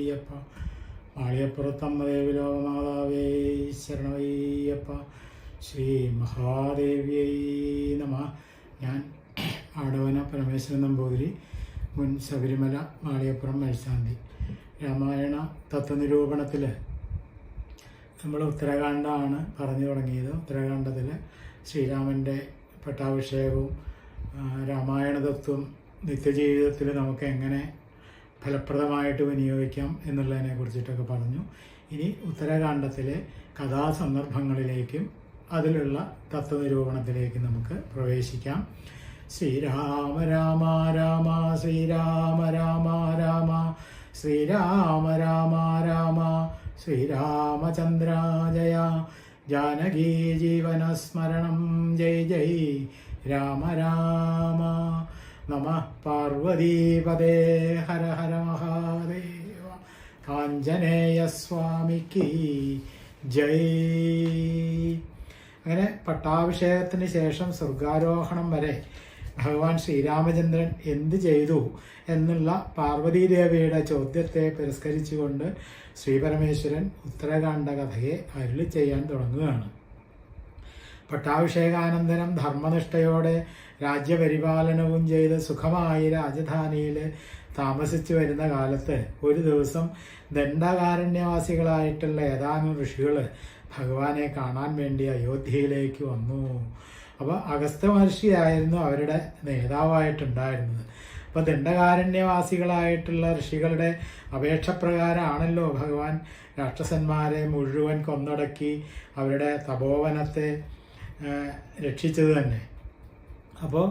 അയ്യപ്പ. മാളിയപ്പുറത്തമ്മദേവി ലോകമാതാവേ ശരണമയ്യപ്പ ശ്രീ മഹാദേവിയൈ നമ. ഞാൻ ആടവന പരമേശ്വരൻ നമ്പൂതിരി മുൻ ശബരിമല മാളിയപ്പുറം മേൽശാന്തി. രാമായണ തത്വനിരൂപണത്തിൽ നമ്മൾ ഉത്തരാഖണ്ഡാണ് പറഞ്ഞു തുടങ്ങിയത്. ഉത്തരാഖണ്ഡത്തിൽ ശ്രീരാമന്റെ പട്ടാഭിഷേകവും രാമായണ തത്വം നിത്യജീവിതത്തിൽ നമുക്ക് എങ്ങനെ ഫലപ്രദമായിട്ട് വിനിയോഗിക്കാം എന്നുള്ളതിനെ കുറിച്ചിട്ടൊക്കെ പറഞ്ഞു. ഇനി ഉത്തരാഖണ്ഡത്തിലെ കഥാസന്ദർഭങ്ങളിലേക്കും അതിലുള്ള തത്വനിരൂപണത്തിലേക്കും നമുക്ക് പ്രവേശിക്കാം. ശ്രീരാമ രാമ രാമ ശ്രീരാമ രാമ രാമ ശ്രീരാമ രാമ രാമ ശ്രീരാമചന്ദ്ര ജയ ജാനകീ ജീവനസ്മരണം ജയ് ജയ് രാമ രാമ. നമ പാർവതീപദേ ഹര ഹര മഹാദേവ കാഞ്ജനേയ സ്വാമിക്ക് ജയ് അങ്ങനെ പട്ടാഭിഷേകത്തിന് ശേഷം സ്വർഗാരോഹണം വരെ ഭഗവാൻ ശ്രീരാമചന്ദ്രൻ എന്ത് ചെയ്തു എന്നുള്ള പാർവതീദേവിയുടെ ചോദ്യത്തെ പുരസ്കരിച്ചുകൊണ്ട് ശ്രീപരമേശ്വരൻ ഉത്തരകാണ്ഡ കഥയെ അരുളി ചെയ്യാൻ തുടങ്ങുകയാണ്. പട്ടാഭിഷേകാനന്തരം ധർമ്മനിഷ്ഠയോടെ രാജ്യപരിപാലനവും ചെയ്ത് സുഖമായി രാജധാനിയിൽ താമസിച്ചു വരുന്ന കാലത്ത് ഒരു ദിവസം ദണ്ഡകാരണ്യവാസികളായിട്ടുള്ള ഏതാനും ഋഷികൾ ഭഗവാനെ കാണാൻ വേണ്ടി അയോധ്യയിലേക്ക് വന്നു. അപ്പോൾ അഗസ്ത്യ മഹർഷിയായിരുന്നു അവരുടെ നേതാവായിട്ടുണ്ടായിരുന്നത്. അപ്പോൾ ദണ്ഡകാരണ്യവാസികളായിട്ടുള്ള ഋഷികളുടെ അപേക്ഷ പ്രകാരമാണല്ലോ ഭഗവാൻ രാക്ഷസന്മാരെ മുഴുവൻ കൊന്നടക്കി അവരുടെ തപോവനത്തെ രക്ഷിച്ചത് തന്നെ. അപ്പോൾ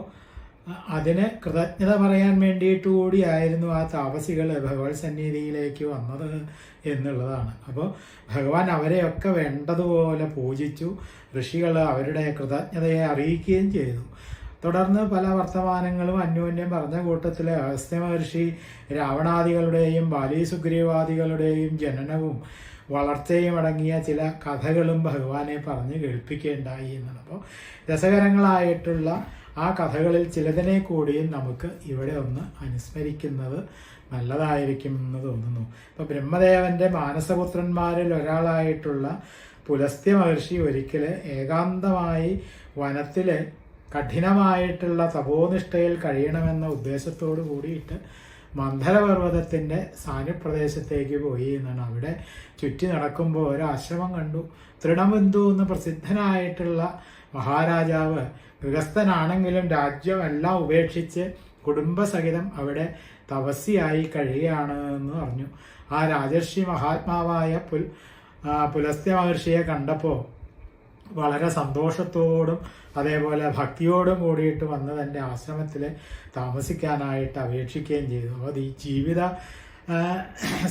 അതിന് കൃതജ്ഞത പറയാൻ വേണ്ടിയിട്ട് കൂടിയായിരുന്നു ആ താപസികൾ ഭഗവത് സന്നിധിയിലേക്ക് വന്നത് എന്നുള്ളതാണ്. അപ്പോൾ ഭഗവാൻ അവരെയൊക്കെ വേണ്ടതുപോലെ പൂജിച്ചു. ഋഷികൾ അവരുടെ കൃതജ്ഞതയെ അറിയിക്കുകയും ചെയ്തു. തുടർന്ന് പല വർത്തമാനങ്ങളും അന്യോന്യം പറഞ്ഞ കൂട്ടത്തിൽ അഗസ്ത്യ മഹർഷി രാവണാദികളുടെയും ബാലീസുഗ്രീവാദികളുടെയും ജനനവും വളർച്ചയും അടങ്ങിയ ചില കഥകളും ഭഗവാനെ പറഞ്ഞ് കേൾപ്പിക്കേണ്ടായി എന്നാണ്. അപ്പോൾ രസകരങ്ങളായിട്ടുള്ള ആ കഥകളിൽ ചിലതിനെ കൂടിയും നമുക്ക് ഇവിടെ ഒന്ന് അനുസ്മരിക്കുന്നത് നല്ലതായിരിക്കും എന്ന് തോന്നുന്നു. ഇപ്പൊ ബ്രഹ്മദേവന്റെ മാനസപുത്രന്മാരിൽ ഒരാളായിട്ടുള്ള പുലസ്ത്യ മഹർഷി ഒരിക്കൽ ഏകാന്തമായി വനത്തിലെ കഠിനമായിട്ടുള്ള തപോനിഷ്ഠയിൽ കഴിയണമെന്ന ഉദ്ദേശത്തോടു കൂടിയിട്ട് മന്ധരപർവതത്തിന്റെ സാന്നിപ്രദേശത്തേക്ക് പോയി എന്നാണ്. അവിടെ ചുറ്റി നടക്കുമ്പോൾ ഒരാശ്രമം കണ്ടു. തൃണബന്ധു എന്ന് പ്രസിദ്ധനായിട്ടുള്ള മഹാരാജാവ് ഗൃഹസ്ഥനാണെങ്കിലും രാജ്യമെല്ലാം ഉപേക്ഷിച്ച് കുടുംബസഹിതം അവിടെ തപസ്യായി കഴിയുകയാണ് എന്ന് പറഞ്ഞു. ആ രാജർഷി മഹാത്മാവായ പുൽ പുലസ്ത്യ മഹർഷിയെ കണ്ടപ്പോൾ വളരെ സന്തോഷത്തോടും അതേപോലെ ഭക്തിയോടും കൂടിയിട്ട് വന്ന് തന്റെ ആശ്രമത്തിൽ താമസിക്കാനായിട്ട് അപേക്ഷിക്കുകയും ചെയ്തു. അപ്പോൾ ഈ ജീവിത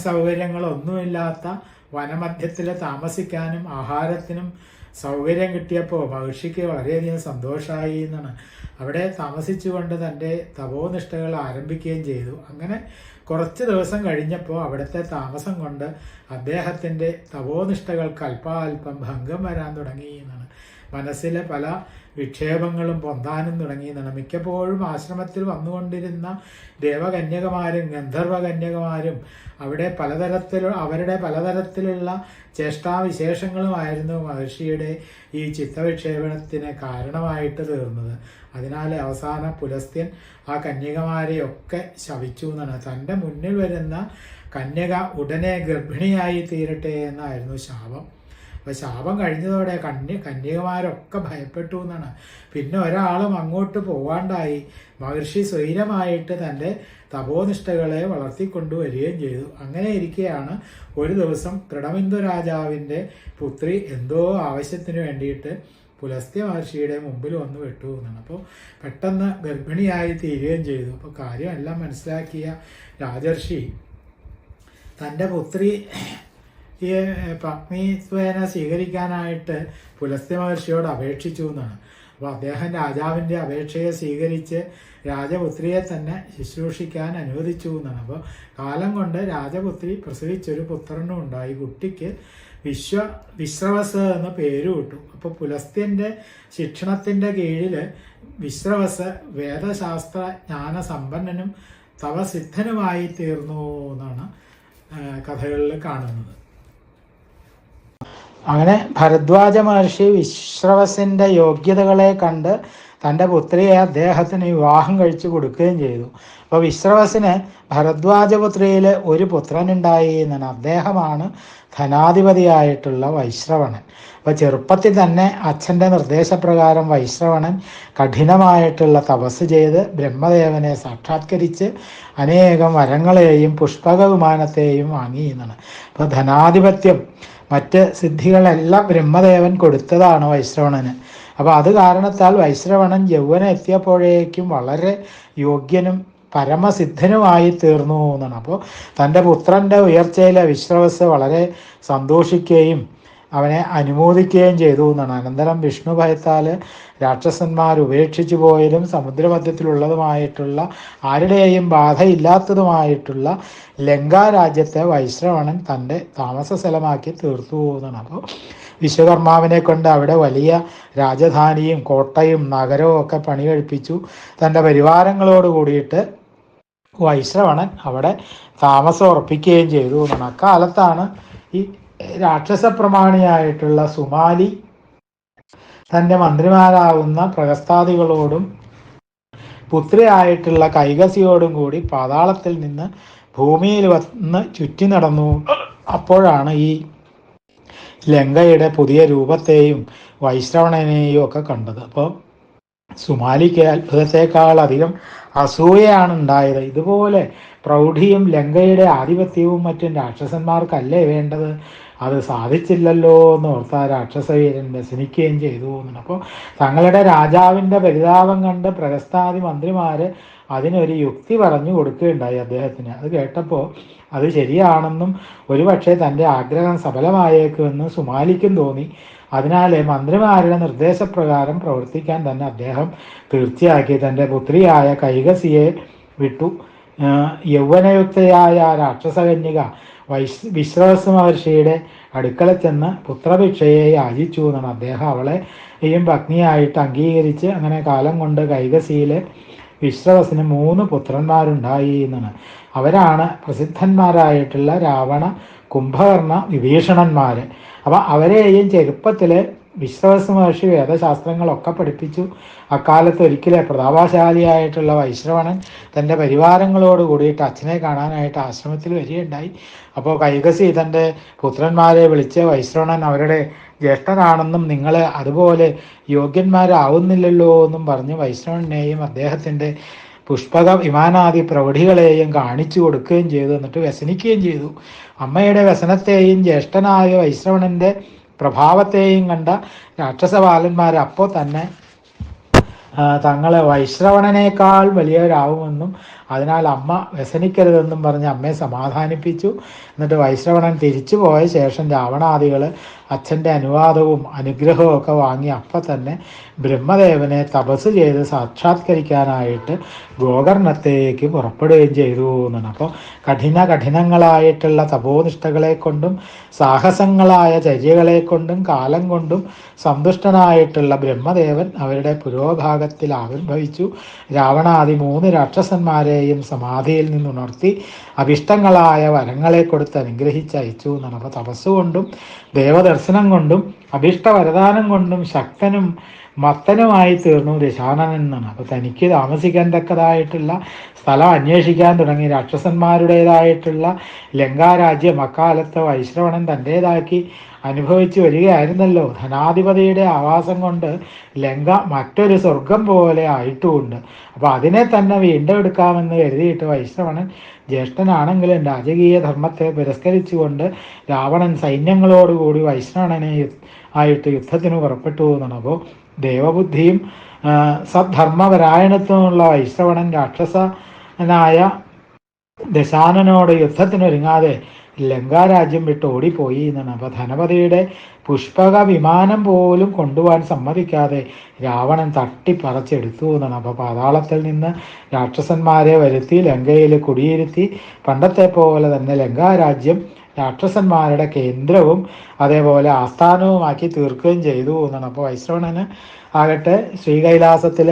സൗകര്യങ്ങളൊന്നുമില്ലാത്ത വനമധ്യത്തിൽ താമസിക്കാനും ആഹാരത്തിനും സൗകര്യം കിട്ടിയപ്പോൾ മഹർഷിക്ക് വളരെയധികം സന്തോഷമായി എന്നാണ്. അവിടെ താമസിച്ചുകൊണ്ട് തന്റെ തപോനിഷ്ഠകൾ ആരംഭിക്കുകയും ചെയ്തു. അങ്ങനെ കുറച്ച് ദിവസം കഴിഞ്ഞപ്പോൾ അവിടുത്തെ താമസം കൊണ്ട് അദ്ദേഹത്തിന്റെ തപോനിഷ്ഠകൾക്ക് അല്പാൽപ്പം ഭംഗം വരാൻ തുടങ്ങി എന്നാണ്. മനസ്സിലെ പല വിക്ഷേപങ്ങളും പൊന്താനും തുടങ്ങിയതാണ് മിക്കപ്പോഴും ആശ്രമത്തിൽ വന്നുകൊണ്ടിരുന്ന ദേവകന്യകമാരും ഗന്ധർവകന്യകമാരും അവിടെ പലതരത്തിൽ അവരുടെ പലതരത്തിലുള്ള ചേഷ്ടാവിശേഷങ്ങളുമായിരുന്നു മഹർഷിയുടെ ഈ ചിത്തവിക്ഷേപണത്തിന് കാരണമായിട്ട് തീർന്നത്. അതിനാൽ അവസാന പുലസ്ത്യൻ ആ കന്യകമാരെയൊക്കെ ശവിച്ചു എന്നാണ്. തന്റെ മുന്നിൽ വരുന്ന കന്യക ഉടനെ ഗർഭിണിയായി തീരട്ടെ എന്നായിരുന്നു ശാപം. അപ്പൊ ശാപം കഴിഞ്ഞതോടെ കന്യ കന്യകമാരൊക്കെ ഭയപ്പെട്ടു എന്നാണ് പിന്നെ ഒരാളും അങ്ങോട്ട് പോവാണ്ടായി. മഹർഷി സ്വൈരമായിട്ട് തന്റെ തപോനിഷ്ഠകളെ വളർത്തിക്കൊണ്ടുവരികയും ചെയ്തു. അങ്ങനെ ഇരിക്കെയാണ് ഒരു ദിവസം തൃണബിന്ദു രാജാവിന്റെ പുത്രി എന്തോ ആവശ്യത്തിന് വേണ്ടിയിട്ട് പുലസ്ത്യ മഹർഷിയുടെ മുമ്പിൽ വന്ന് വിട്ടു എന്നാണ് അപ്പോൾ പെട്ടെന്ന് ഗർഭിണിയായി തീരുകയും ചെയ്തു. അപ്പോൾ കാര്യമെല്ലാം മനസ്സിലാക്കിയ രാജർഷി തന്റെ പുത്രി ഈ പത്നിത്വേന സ്വീകരിക്കാനായിട്ട് പുലസ്ത്യ മഹർഷിയോട് അപേക്ഷിച്ചു എന്നാണ്. അപ്പോൾ അദ്ദേഹം രാജാവിന്റെ അപേക്ഷയെ സ്വീകരിച്ച് രാജപുത്രിയെ തന്നെ ശുശ്രൂഷിക്കാൻ അനുവദിച്ചു എന്നാണ്. അപ്പോൾ കാലം കൊണ്ട് രാജപുത്രി പ്രസവിച്ചൊരു പുത്രനും ഉണ്ടായി. കുട്ടിക്ക് വിശ്വ വിശ്രവസ് എന്ന പേര് കിട്ടും. അപ്പോൾ പുലസ്ത്യന്റെ ശിക്ഷണത്തിന്റെ കീഴിൽ വിശ്രവസ് വേദശാസ്ത്ര ജ്ഞാന സമ്പന്നനും തവസിദ്ധനുമായി തീർന്നു എന്നാണ് കഥകളിൽ കാണുന്നത്. അങ്ങനെ ഭരദ്വാജ മഹർഷി വിശ്രവസിന്റെ യോഗ്യതകളെ കണ്ട് തന്റെ പുത്രിയെ അദ്ദേഹത്തിന് വിവാഹം കഴിച്ചു കൊടുക്കുകയും ചെയ്തു. അപ്പോൾ വിശ്രവസിന് ഭരദ്വാജപുത്രിയിൽ ഒരു പുത്രനുണ്ടായി എന്നാണ്. അദ്ദേഹമാണ് ധനാധിപതിയായിട്ടുള്ള വൈശ്രവണൻ. അപ്പോൾ ചെറുപ്പത്തിൽ തന്നെ അച്ഛന്റെ നിർദ്ദേശപ്രകാരം വൈശ്രവണൻ കഠിനമായിട്ടുള്ള തപസ് ചെയ്ത് ബ്രഹ്മദേവനെ സാക്ഷാത്കരിച്ച് അനേകം വരങ്ങളെയും പുഷ്പക വിമാനത്തെയും വാങ്ങി എന്നാണ്. അപ്പോൾ ധനാധിപത്യം മറ്റ് സിദ്ധികളെല്ലാം ബ്രഹ്മദേവൻ കൊടുത്തതാണ് വൈശ്രവണന്. അപ്പോൾ അത് കാരണത്താൽ വൈശ്രവണൻ യൗവനം എത്തിയപ്പോഴേക്കും വളരെ യോഗ്യനും പരമസിദ്ധനുമായി തീർന്നു എന്നാണ്. അപ്പോൾ തന്റെ പുത്രന്റെ ഉയർച്ചയിലെ വിശ്രവസ് വളരെ സന്തോഷിക്കുകയും അവനെ അനുമോദിക്കുകയും ചെയ്തു എന്നാണ്. അനന്തരം വിഷ്ണു ഭയത്താൽ രാക്ഷസന്മാർ ഉപേക്ഷിച്ചു പോയതും സമുദ്രമധ്യത്തിലുള്ളതുമായിട്ടുള്ള ആരുടെയും ബാധയില്ലാത്തതുമായിട്ടുള്ള ലങ്കാ രാജ്യത്തെ വൈശ്രവണൻ തന്റെ താമസ സ്ഥലമാക്കി തീർത്തു എന്നാണ്. അപ്പോൾ വിശ്വകർമാവിനെ കൊണ്ട് അവിടെ വലിയ രാജധാനിയും കോട്ടയും നഗരവും ഒക്കെ പണി കഴിപ്പിച്ചു തന്റെ പരിവാരങ്ങളോട് കൂടിയിട്ട് വൈശ്രവണൻ അവിടെ താമസം ഉറപ്പിക്കുകയും ചെയ്തു എന്നാണ്. അക്കാലത്താണ് ഈ രാക്ഷസ പ്രമാണിയായിട്ടുള്ള സുമാലി തന്റെ മന്ത്രിമാരാവുന്ന പ്രഗസ്താദികളോടും പുത്രിയായിട്ടുള്ള കൈകസിയോടും കൂടി പാതാളത്തിൽ നിന്ന് ഭൂമിയിൽ വന്ന് ചുറ്റി നടന്നു. അപ്പോഴാണ് ഈ ലങ്കയുടെ പുതിയ രൂപത്തെയും വൈശ്രവണനെയും ഒക്കെ കണ്ടത്. അപ്പോൾ സുമാലിക്ക് അത്ഭുതത്തെക്കാൾ അധികം അസൂയയാണ് ഉണ്ടായത് ഇതുപോലെ പ്രൗഢിയും ലങ്കയുടെ ആധിപത്യവും മറ്റും രാക്ഷസന്മാർക്കല്ലേ വേണ്ടത്? അത് സാധിച്ചില്ലല്ലോ എന്ന് ഓർത്ത ആ രാക്ഷസവീരൻ വ്യസനിക്കുകയും ചെയ്തു അപ്പോൾ തങ്ങളുടെ രാജാവിന്റെ പരിതാപം കണ്ട് പ്രഗസ്താദി മന്ത്രിമാർ അതിനൊരു യുക്തി പറഞ്ഞു കൊടുക്കുകയുണ്ടായി അദ്ദേഹത്തിന്. അത് കേട്ടപ്പോൾ അത് ശരിയാണെന്നും ഒരുപക്ഷെ തന്റെ ആഗ്രഹം സഫലമായേക്കുമെന്ന് സുമാലിക്കും തോന്നി. അതിനാൽ മന്ത്രിമാരുടെ നിർദ്ദേശപ്രകാരം പ്രവർത്തിക്കാൻ തന്നെ അദ്ദേഹം തീർച്ചയാക്കി തന്റെ പുത്രിയായ കൈകസിയെ വിട്ടു. യൗവനയുക്തയായ രാക്ഷസകന്യക വൈശ് വിശ്വാസ മഹർഷിയുടെ അടുക്കള ചെന്ന് പുത്രഭിക്ഷയെ യാചിച്ചു എന്നാണ് അദ്ദേഹം അവളെയും പത്നിയായിട്ട് അംഗീകരിച്ച് അങ്ങനെ കാലം കൊണ്ട് കൈകസിയിലെ വിശ്രവസിന് മൂന്ന് പുത്രന്മാരുണ്ടായി എന്നാണ്. അവരാണ് പ്രസിദ്ധന്മാരായിട്ടുള്ള രാവണ കുംഭകർണ വിഭീഷണന്മാർ അപ്പം അവരെയും ചെറുപ്പത്തിൽ വിശ്രവസ് മഹർഷി വേദശാസ്ത്രങ്ങളൊക്കെ പഠിപ്പിച്ചു. അക്കാലത്ത് ഒരിക്കലെ പ്രതാപശാലിയായിട്ടുള്ള വൈശ്രവണൻ തന്റെ പരിവാരങ്ങളോട് കൂടിയിട്ട് അച്ഛനെ കാണാനായിട്ട് ആശ്രമത്തിൽ വരികയുണ്ടായി. അപ്പോൾ കൈകസി തന്റെ പുത്രന്മാരെ വിളിച്ച് വൈശ്രവണൻ അവരുടെ ജ്യേഷ്ഠനാണെന്നും നിങ്ങൾ അതുപോലെ യോഗ്യന്മാരാവുന്നില്ലല്ലോ എന്നും പറഞ്ഞ് വൈശ്രവണനെയും അദ്ദേഹത്തിന്റെ പുഷ്പക വിമാനാദി പ്രൗഢികളെയും കാണിച്ചു കൊടുക്കുകയും ചെയ്തു. എന്നിട്ട് വ്യസനിക്കുകയും ചെയ്തു. അമ്മയുടെ വ്യസനത്തെയും ജ്യേഷ്ഠനായ വൈശ്രവണന്റെ പ്രഭാവത്തെയും കണ്ട രാക്ഷസബാലന്മാർ അപ്പോൾ തന്നെ തങ്ങളെ വൈശ്രവണനേക്കാൾ വലിയവരാവുമെന്നും അതിനാൽ അമ്മ വ്യസനിക്കരുതെന്നും പറഞ്ഞ് അമ്മയെ സമാധാനിപ്പിച്ചു. എന്നിട്ട് വൈശ്രവണൻ തിരിച്ചു പോയ ശേഷം രാവണാദികൾ അച്ഛന്റെ അനുവാദവും അനുഗ്രഹവും ഒക്കെ വാങ്ങി അപ്പം തന്നെ ബ്രഹ്മദേവനെ തപസ് ചെയ്ത് സാക്ഷാത്കരിക്കാനായിട്ട് ഗോകർണത്തേക്ക് പുറപ്പെടുകയും ചെയ്തു എന്നാണ്. അപ്പോൾ കഠിന കഠിനങ്ങളായിട്ടുള്ള തപോനിഷ്ഠകളെ കൊണ്ടും സാഹസങ്ങളായ ചര്യകളെ കൊണ്ടും കാലം കൊണ്ടും സന്തുഷ്ടനായിട്ടുള്ള ബ്രഹ്മദേവൻ അവരുടെ പുരോഭാഗത്തിൽ ആവിർഭവിച്ചു. രാവണാദി മൂന്ന് രാക്ഷസന്മാരെയും സമാധിയിൽ നിന്നുണർത്തി അഭിഷ്ടങ്ങളായ വരങ്ങളെ കൊടുത്ത് അനുഗ്രഹിച്ച് അയച്ചു എന്നാണ് അപ്പോൾ തപസ്സുകൊണ്ടും ദേവദർശനം കൊണ്ടും അഭിഷ്ട വരദാനം കൊണ്ടും ശക്തനും മത്തനുമായി തീർന്നു ദശാനനൻ എന്നാണ്. അപ്പോൾ തനിക്ക് താമസിക്കാൻ തക്കതായിട്ടുള്ള സ്ഥലം അന്വേഷിക്കാൻ തുടങ്ങി. രാക്ഷസന്മാരുടേതായിട്ടുള്ള ലങ്കാരാജ്യം അക്കാലത്ത് വൈശ്രവണൻ തന്റേതാക്കി അനുഭവിച്ചു വരികയായിരുന്നല്ലോ. ധനാധിപതിയുടെ ആവാസം കൊണ്ട് ലങ്ക മറ്റൊരു സ്വർഗം പോലെ ആയിട്ടുമുണ്ട് അപ്പോൾ അതിനെ തന്നെ വീണ്ടെടുക്കാമെന്ന് കരുതിയിട്ട് വൈശ്രവണൻ ജ്യേഷ്ഠനാണെങ്കിലും രാജകീയ ധർമ്മത്തെ പുരസ്കരിച്ചുകൊണ്ട് രാവണൻ സൈന്യങ്ങളോടുകൂടി വൈശ്രവണനെ ആയിട്ട് യുദ്ധത്തിന് പുറപ്പെട്ടു എന്നാണ്. അപ്പോൾ ദേവബുദ്ധിയും സദ്ധർമ്മപരായണത്വമുള്ള വൈശ്രവണൻ രാക്ഷസനായ ദശാനനോട് യുദ്ധത്തിനൊരുങ്ങാതെ ലങ്കാരാജ്യം വിട്ട് ഓടിപ്പോയി എന്നാണ്. അപ്പോൾ ധനപതിയുടെ പുഷ്പക വിമാനം പോലും കൊണ്ടുപോകാൻ സമ്മതിക്കാതെ രാവണൻ തട്ടിപ്പറച്ചെടുത്തു എന്നാണ്. അപ്പോൾ പാതാളത്തിൽ നിന്ന് രാക്ഷസന്മാരെ വരുത്തി ലങ്കയിൽ കുടിയിരുത്തി പണ്ടത്തെ പോലെ തന്നെ ലങ്കാരാജ്യം രാക്ഷസന്മാരുടെ കേന്ദ്രവും അതേപോലെ ആസ്ഥാനവുമാക്കി തീർക്കുകയും ചെയ്തു എന്നാണ്. അപ്പോൾ വൈശ്രവണന് ആകട്ടെ ശ്രീകൈലാസത്തിൽ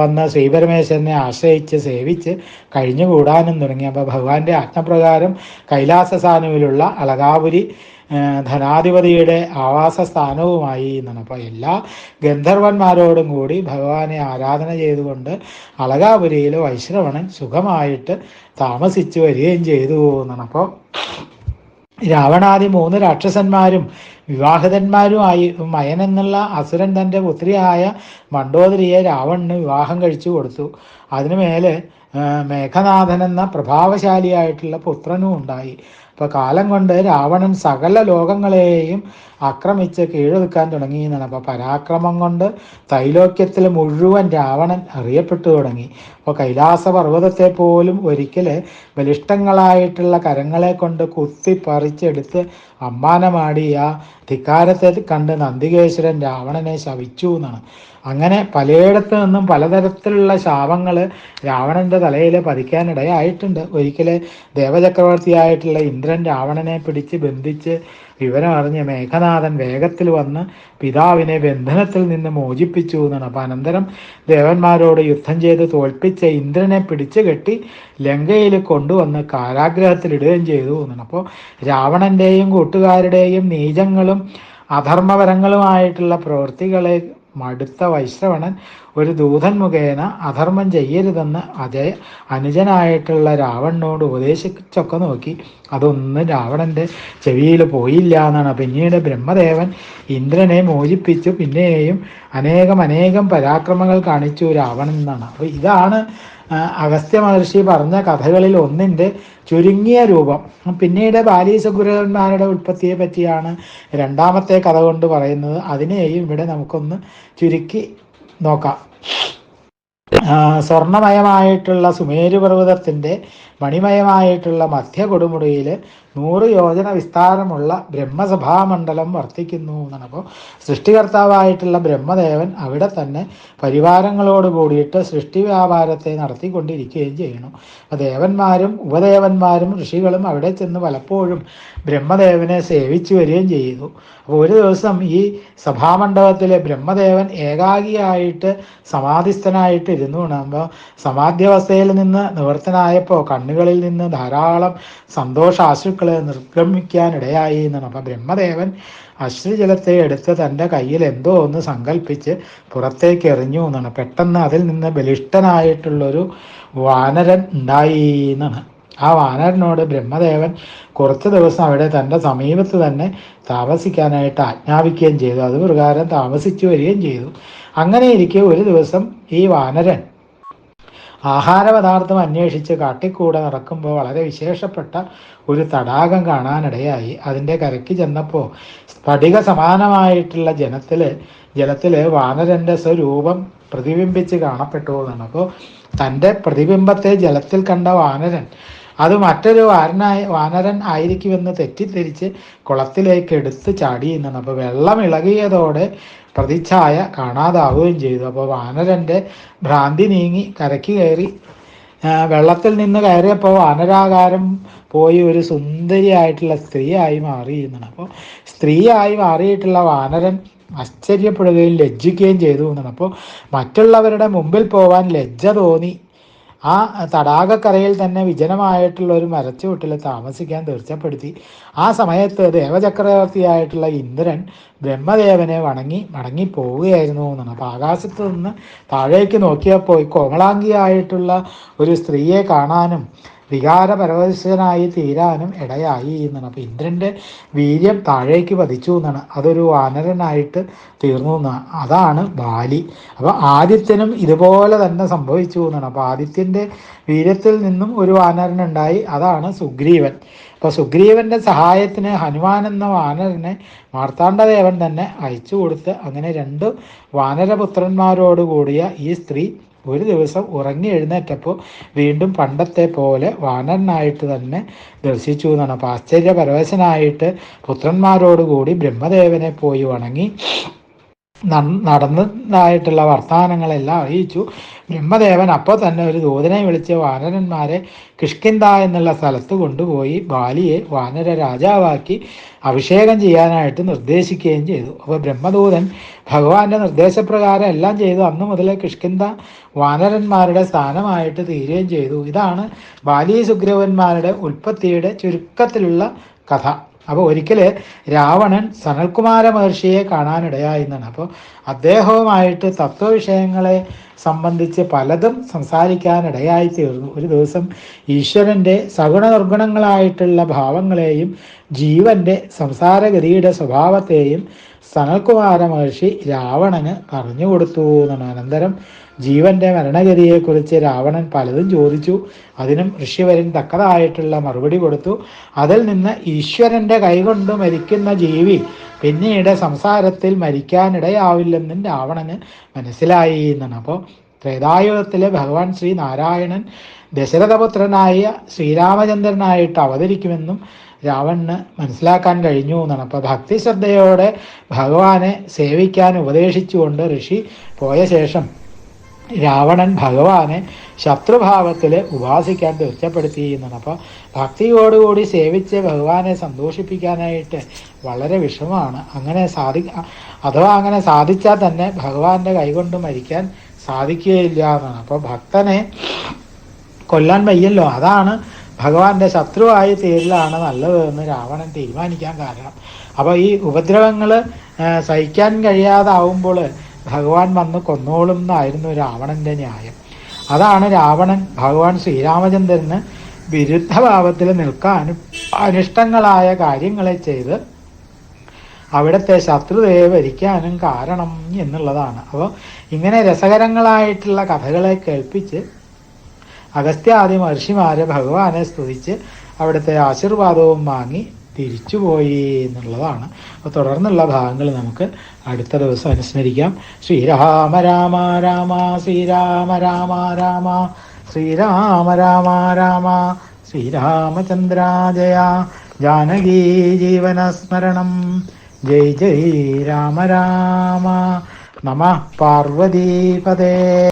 വന്ന ശ്രീപരമേശ്വരനെ ആശ്രയിച്ച് സേവിച്ച് കഴിഞ്ഞുകൂടാനും തുടങ്ങി. അപ്പോൾ ഭഗവാന്റെ ആജ്ഞപ്രകാരം കൈലാസസ്ഥാനുവിലുള്ള അളകാപുരി ധനാധിപതിയുടെ ആവാസ സ്ഥാനവുമായി എന്നാണ്. അപ്പോൾ എല്ലാ ഗന്ധർവന്മാരോടും കൂടി ഭഗവാനെ ആരാധന ചെയ്തുകൊണ്ട് അളകാപുരിയിൽ വൈശ്രവണൻ സുഖമായിട്ട് താമസിച്ചു വരികയും ചെയ്തു എന്നാണ്. അപ്പോൾ രാവണാദി മൂന്ന് രാക്ഷസന്മാരും വിവാഹിതന്മാരുമായി മയൻ എന്നുള്ള അസുരൻ തന്റെ പുത്രിയായ മണ്ഡോദരിയെ രാവണന് വിവാഹം കഴിച്ചു കൊടുത്തു. അതിനു മേലെ മേഘനാഥൻ എന്ന പ്രഭാവശാലിയായിട്ടുള്ള പുത്രനും ഉണ്ടായി. അപ്പോൾ കാലം കൊണ്ട് രാവണൻ സകല ലോകങ്ങളെയും ആക്രമിച്ച് കീഴൊതുക്കാൻ തുടങ്ങി എന്നാണ് അപ്പോൾ പരാക്രമം കൊണ്ട് തൈലോക്യത്തിൽ മുഴുവൻ രാവണൻ അറിയപ്പെട്ടു തുടങ്ങി. അപ്പോൾ കൈലാസ പർവതത്തെ പോലും ഒരിക്കൽ ബലിഷ്ടങ്ങളായിട്ടുള്ള കരങ്ങളെ കൊണ്ട് കുത്തി പറിച്ചെടുത്ത് ആ ധിക്കാരത്തെ കണ്ട് നന്ദികേശ്വരൻ രാവണനെ ശവിച്ചു എന്നാണ്. അങ്ങനെ പലയിടത്തു നിന്നും പലതരത്തിലുള്ള ശാപങ്ങൾ രാവണന്റെ തലയിൽ പതിക്കാനിടയായിട്ടുണ്ട്. ഒരിക്കൽ ദേവചക്രവർത്തിയായിട്ടുള്ള ഇന്ദ്രൻ രാവണനെ പിടിച്ച് ബന്ധിച്ച് വിവരം അറിഞ്ഞ മേഘനാഥൻ വേഗത്തിൽ വന്ന് പിതാവിനെ ബന്ധനത്തിൽ നിന്ന് മോചിപ്പിച്ചു എന്നാണ്. അപ്പം അനന്തരം ദേവന്മാരോട് യുദ്ധം ചെയ്ത് തോൽപ്പിച്ച ഇന്ദ്രനെ പിടിച്ചു കെട്ടി ലങ്കയിൽ കൊണ്ടുവന്ന് കാരാഗ്രഹത്തിലിടുകയും ചെയ്തു എന്നാണ്. അപ്പോൾ രാവണന്റെയും കൂട്ടുകാരുടെയും നീചങ്ങളും അധർമ്മപരങ്ങളുമായിട്ടുള്ള പ്രവൃത്തികളെ മടുത്ത വൈശ്രവണൻ ഒരു ദൂതൻ മുഖേന അധർമ്മം ചെയ്യരുതെന്ന് അജയ അനുജനായിട്ടുള്ള രാവണനോട് ഉപദേശിച്ചൊക്കെ നോക്കി. അതൊന്നും രാവണന്റെ ചെവിയിൽ പോയില്ല എന്നാണ്. പിന്നീട് ബ്രഹ്മദേവൻ ഇന്ദ്രനെ മോചിപ്പിച്ചു. പിന്നെയും അനേകം അനേകം പരാക്രമങ്ങൾ കാണിച്ചു രാവണൻ എന്നാണ്. അപ്പോൾ ഇതാണ് അഗസ്ത്യ മഹർഷി പറഞ്ഞ കഥകളിൽ ഒന്നിന്റെ ചുരുങ്ങിയ രൂപം. പിന്നീട് ബാലീസഗുരുവന്മാരുടെ ഉൽപ്പത്തിയെ പറ്റിയാണ് രണ്ടാമത്തെ കഥ കൊണ്ട് പറയുന്നത്. അതിനെയും ഇവിടെ നമുക്കൊന്ന് ചുരുക്കി നോക്കാം. സ്വർണമയമായിട്ടുള്ള സുമേരു പർവതത്തിന്റെ മണിമയമായിട്ടുള്ള മധ്യ കൊടുമുടിയിൽ നൂറ് യോജന വിസ്താരമുള്ള ബ്രഹ്മസഭാമണ്ഡലം വർത്തിക്കുന്നു എന്നാണ്. അപ്പോൾ സൃഷ്ടികർത്താവായിട്ടുള്ള ബ്രഹ്മദേവൻ അവിടെ തന്നെ പരിവാരങ്ങളോട് കൂടിയിട്ട് സൃഷ്ടി വ്യാപാരത്തെ നടത്തിക്കൊണ്ടിരിക്കുകയും ചെയ്യണം അപ്പോൾ ദേവന്മാരും ഉപദേവന്മാരും ഋഷികളും അവിടെ ചെന്ന് പലപ്പോഴും ബ്രഹ്മദേവനെ സേവിച്ചു വരികയും ചെയ്തു അപ്പോൾ ഒരു ദിവസം ഈ സഭാമണ്ഡപത്തിലെ ബ്രഹ്മദേവൻ ഏകാഗിയായിട്ട് സമാധിസ്ഥനായിട്ട് ഇരുന്നു അപ്പോൾ സമാധ്യവസ്ഥയിൽ നിന്ന് നിവർത്തനായപ്പോൾ കണ്ണുകളിൽ നിന്ന് ധാരാളം സന്തോഷാശ്രുക്കളെ നിർഗമിക്കാനിടയായി എന്നാണ്. അപ്പം ബ്രഹ്മദേവൻ അശ്രുജലത്തെ എടുത്ത് തന്റെ കയ്യിൽ എന്തോ ഒന്ന് സങ്കല്പിച്ച് പുറത്തേക്ക് എറിഞ്ഞു എന്നാണ്. പെട്ടെന്ന് അതിൽ നിന്ന് ബലിഷ്ഠനായിട്ടുള്ളൊരു വാനരൻ ഉണ്ടായി എന്നാണ്. ആ വാനരനോട് ബ്രഹ്മദേവൻ കുറച്ച് ദിവസം അവിടെ തന്റെ സമീപത്ത് തന്നെ താമസിക്കാനായിട്ട് ആജ്ഞാപിക്കുകയും ചെയ്തു. അത് പ്രകാരം താമസിച്ചു വരികയും ചെയ്തു. അങ്ങനെ ഇരിക്കെ ഒരു ദിവസം ഈ വാനരൻ ആഹാരപദാർത്ഥം അന്വേഷിച്ച് കാട്ടിക്കൂടെ നടക്കുമ്പോൾ വളരെ വിശേഷപ്പെട്ട ഒരു തടാകം കാണാനിടയായി. അതിന്റെ കരയ്ക്ക് ചെന്നപ്പോൾ സ്ഫടിക സമാനമായിട്ടുള്ള ജനത്തിൽ ജലത്തിൽ വാനരന്റെ സ്വരൂപം പ്രതിബിംബിച്ച് കാണപ്പെട്ടു എന്നാണ്. അപ്പോൾ തന്റെ പ്രതിബിംബത്തെ ജലത്തിൽ കണ്ട വാനരൻ അത് മറ്റൊരു വാരനായ വാനരൻ ആയിരിക്കുമെന്ന് തെറ്റിദ്ധരിച്ച് കുളത്തിലേക്ക് എടുത്ത് ചാടി അപ്പോൾ വെള്ളം ഇളകിയതോടെ പ്രതിച്ഛായ കാണാതാവുകയും ചെയ്തു. അപ്പോൾ വാനരന്റെ ഭ്രാന്തി നീങ്ങി കരയ്ക്ക് കയറി വെള്ളത്തിൽ നിന്ന് കയറിയപ്പോൾ വാനരാകാരം പോയി ഒരു സുന്ദരിയായിട്ടുള്ള സ്ത്രീയായി മാറി എന്നാണ്. അപ്പോൾ സ്ത്രീയായി മാറിയിട്ടുള്ള വാനരൻ ആശ്ചര്യപ്പെടുകയും ലജ്ജിക്കുകയും ചെയ്തു എന്നാണ്. അപ്പോൾ മറ്റുള്ളവരുടെ മുമ്പിൽ പോവാൻ ലജ്ജ തോന്നി. ആ തടാകക്കരയിൽ തന്നെ വിജനമായിട്ടുള്ള ഒരു മരച്ചുവട്ടിൽ താമസിക്കാൻ തീർച്ചപ്പെടുത്തി ആ സമയത്ത് ദേവചക്രവർത്തിയായിട്ടുള്ള ഇന്ദ്രൻ ബ്രഹ്മദേവനെ വണങ്ങി മടങ്ങി പോവുകയായിരുന്നു എന്നാണ്. അപ്പോൾ ആകാശത്ത് നിന്ന് താഴേക്ക് നോക്കിയപ്പോൾ കോമളാംഗിയായിട്ടുള്ള ഒരു സ്ത്രീയെ കാണാനും വികാരപരവശനായി തീരാനും ഇടയായി എന്നാണ്. അപ്പോൾ ഇന്ദ്രന്റെ വീര്യം താഴേക്ക് പതിച്ചു എന്നാണ്. അതൊരു വാനരനായിട്ട് തീർന്നു എന്നാണ്. അതാണ് ബാലി. അപ്പോൾ ആദിത്യനും ഇതുപോലെ തന്നെ സംഭവിച്ചു എന്നാണ്. അപ്പോൾ ആദിത്യന്റെ വീര്യത്തിൽ നിന്നും ഒരു വാനരനുണ്ടായി. അതാണ് സുഗ്രീവൻ. അപ്പോൾ സുഗ്രീവന്റെ സഹായത്തിന് ഹനുമാൻ എന്ന വാനരനെ മാർത്താണ്ഡദേവൻ തന്നെ അയച്ചു കൊടുത്ത് അങ്ങനെ രണ്ട് വാനരപുത്രന്മാരോട് കൂടിയ ഈ സ്ത്രീ ഒരു ദിവസം ഉറങ്ങി എഴുന്നേറ്റപ്പോൾ വീണ്ടും പണ്ടത്തെ പോലെ വാനനായിട്ട് തന്നെ ദർശിച്ചു എന്നാണ്. അപ്പോൾ ആശ്ചര്യപരവശനായിട്ട് പുത്രന്മാരോടുകൂടി ബ്രഹ്മദേവനെ പോയി വണങ്ങി. നടന്നതായിട്ടുള്ള വർത്തമാനങ്ങളെല്ലാം അറിയിച്ചു. ബ്രഹ്മദേവൻ അപ്പോൾ തന്നെ ഒരു ദൂതനെ വിളിച്ച് വാനരന്മാരെ കിഷ്കിന്ത എന്നുള്ള സ്ഥലത്ത് കൊണ്ടുപോയി ബാലിയെ വാനര രാജാവാക്കി അഭിഷേകം ചെയ്യാനായിട്ട് നിർദ്ദേശിക്കുകയും ചെയ്തു. അപ്പോൾ ബ്രഹ്മദൂതൻ ഭഗവാന്റെ നിർദ്ദേശപ്രകാരം എല്ലാം ചെയ്തു. അന്ന് മുതലേ കിഷ്കിന്ത വാനരന്മാരുടെ സ്ഥാനമായിട്ട് തീരുകയും ചെയ്തു. ഇതാണ് ബാലി സുഗ്രീവന്മാരുടെ ഉൽപ്പത്തിയുടെ ചുരുക്കത്തിലുള്ള കഥ. അപ്പോൾ ഒരിക്കൽ രാവണൻ സനൽകുമാര മഹർഷിയെ കാണാനിടയായി എന്നാണ് അപ്പോൾ അദ്ദേഹവുമായിട്ട് തത്വവിഷയങ്ങളെ സംബന്ധിച്ച് പലതും സംസാരിക്കാനിടയായി തീർന്നു. ഒരു ദിവസം ഈശ്വരന്റെ സഗുണ നിർഗുണങ്ങളായിട്ടുള്ള ഭാവങ്ങളെയും ജീവന്റെ സംസാരഗതിയുടെ സ്വഭാവത്തെയും സനൽകുമാര മഹർഷി രാവണന് പറഞ്ഞു കൊടുത്തു എന്നാണ്. അനന്തരം ജീവന്റെ മരണഗതിയെക്കുറിച്ച് രാവണൻ പലതും ചോദിച്ചു. അതിനും ഋഷിവരൻ തക്കതായിട്ടുള്ള മറുപടി കൊടുത്തു. അതിൽ നിന്ന് ഈശ്വരന്റെ കൈകൊണ്ട് മരിക്കുന്ന ജീവി പിന്നീട് സംസാരത്തിൽ മരിക്കാനിടയാവില്ലെന്നും രാവണന് മനസ്സിലായി എന്നാണ്. അപ്പോൾ ത്രേതായുഗത്തിലെ ഭഗവാൻ ശ്രീ നാരായണൻ ദശരഥപുത്രനായ ശ്രീരാമചന്ദ്രനായിട്ട് അവതരിക്കുമെന്നും രാവണന് മനസ്സിലാക്കാൻ കഴിഞ്ഞു എന്നാണ്. അപ്പോൾ ഭക്തി ശ്രദ്ധയോടെ ഭഗവാനെ സേവിക്കാൻ ഉപദേശിച്ചുകൊണ്ട് ഋഷി പോയ ശേഷം രാവണൻ ഭഗവാനെ ശത്രുഭാവത്തിൽ ഉപാസിക്കാൻ തീർച്ചപ്പെടുത്തി എന്നാണ്. അപ്പോൾ ഭക്തിയോടുകൂടി സേവിച്ച് ഭഗവാനെ സന്തോഷിപ്പിക്കാനായിട്ട് വളരെ വിഷമമാണ്. അങ്ങനെ സാധി അഥവാ അങ്ങനെ സാധിച്ചാൽ തന്നെ ഭഗവാന്റെ കൈകൊണ്ട് മരിക്കാൻ സാധിക്കുകയില്ല എന്നാണ്. അപ്പോൾ ഭക്തനെ കൊല്ലാൻ വയ്യല്ലോ. അതാണ് ഭഗവാന്റെ ശത്രുവായി തീരലാണ് നല്ലത് എന്ന് രാവണൻ തീരുമാനിക്കാൻ കാരണം. അപ്പോൾ ഈ ഉപദ്രവങ്ങൾ സഹിക്കാൻ കഴിയാതാവുമ്പോൾ ഭഗവാൻ വന്ന് കൊന്നോളും എന്നായിരുന്നു രാവണന്റെ ന്യായം. അതാണ് രാവണൻ ഭഗവാൻ ശ്രീരാമചന്ദ്രന് വിരുദ്ധഭാവത്തിൽ നിൽക്കാനും അനിഷ്ടങ്ങളായ കാര്യങ്ങളെ ചെയ്ത് അവിടുത്തെ ശത്രുതയെ ഭരിക്കാനും കാരണം എന്നുള്ളതാണ്. അപ്പോൾ ഇങ്ങനെ രസകരങ്ങളായിട്ടുള്ള കഥകളെ കേൾപ്പിച്ച് അഗസ്ത്യാദി മഹർഷിമാരെ ഭഗവാനെ സ്തുതിച്ച് അവിടുത്തെ ആശീർവാദവും വാങ്ങി തിരിച്ചുപോയി എന്നുള്ളതാണ്. അപ്പോൾ തുടർന്നുള്ള ഭാഗങ്ങൾ നമുക്ക് അടുത്ത ദിവസം അനുസ്മരിക്കാം. ശ്രീരാമ രാമ രാമ ശ്രീരാമ രാമ രാമ ശ്രീരാമ രാമ രാമ ശ്രീരാമചന്ദ്ര ജയ ജാനകീ ജീവനസ്മരണം. ജയ് ജയ് രാമ രാമ. നമ പാർവതീപദേ